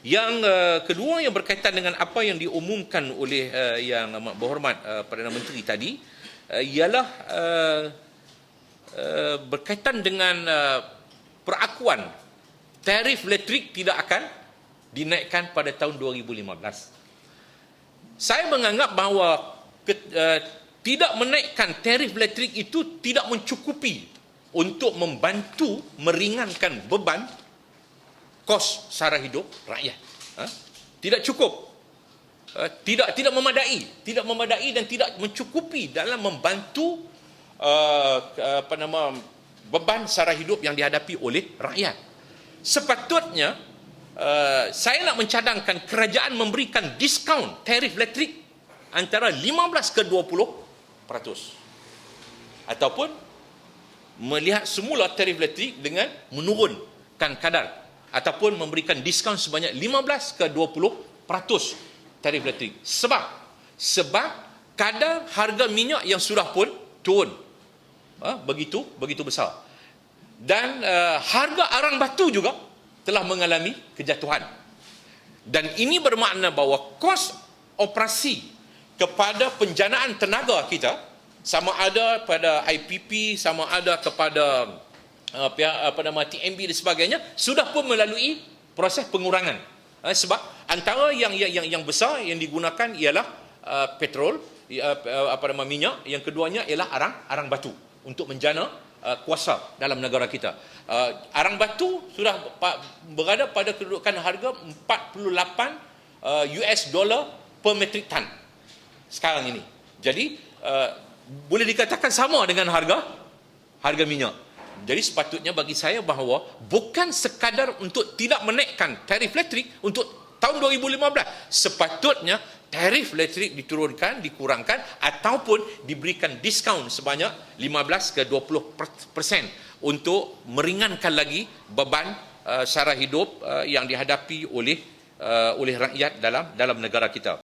Yang uh, kedua yang berkaitan dengan apa yang diumumkan oleh uh, yang amat berhormat uh, Perdana Menteri tadi uh, ialah uh, uh, berkaitan dengan uh, perakuan tarif elektrik tidak akan dinaikkan pada tahun 2015. Saya menganggap bahawa ke, uh, tidak menaikkan tarif elektrik itu tidak mencukupi untuk membantu meringankan beban kos sara hidup rakyat. Ha? Tidak cukup. Uh, tidak tidak memadai, tidak memadai dan tidak mencukupi dalam membantu uh, apa nama beban sara hidup yang dihadapi oleh rakyat. Sepatutnya uh, saya nak mencadangkan kerajaan memberikan diskaun tarif elektrik antara 15 ke 20 peratus. Ataupun melihat semula tarif elektrik dengan menurunkan kadar ataupun memberikan diskaun sebanyak 15 ke 20 peratus tarif elektrik. Sebab sebab kadar harga minyak yang sudah pun turun. Ha, begitu begitu besar. Dan uh, harga arang batu juga telah mengalami kejatuhan. Dan ini bermakna bahawa kos operasi kepada penjanaan tenaga kita sama ada pada IPP sama ada kepada uh, pihak apa nama TMB dan sebagainya sudah pun melalui proses pengurangan. Uh, sebab antara yang yang yang, yang besar yang digunakan ialah uh, petrol uh, apa nama minyak. Yang keduanya ialah arang arang batu untuk menjana uh, kuasa dalam negara kita. Uh, arang batu sudah berada pada kedudukan harga 48 uh, US dollar per metric ton sekarang ini. Jadi uh, boleh dikatakan sama dengan harga harga minyak jadi sepatutnya bagi saya bahawa bukan sekadar untuk tidak menaikkan tarif elektrik untuk tahun 2015. Sepatutnya tarif elektrik diturunkan, dikurangkan ataupun diberikan diskaun sebanyak 15 ke 20 persen untuk meringankan lagi beban uh, sara hidup uh, yang dihadapi oleh uh, oleh rakyat dalam dalam negara kita.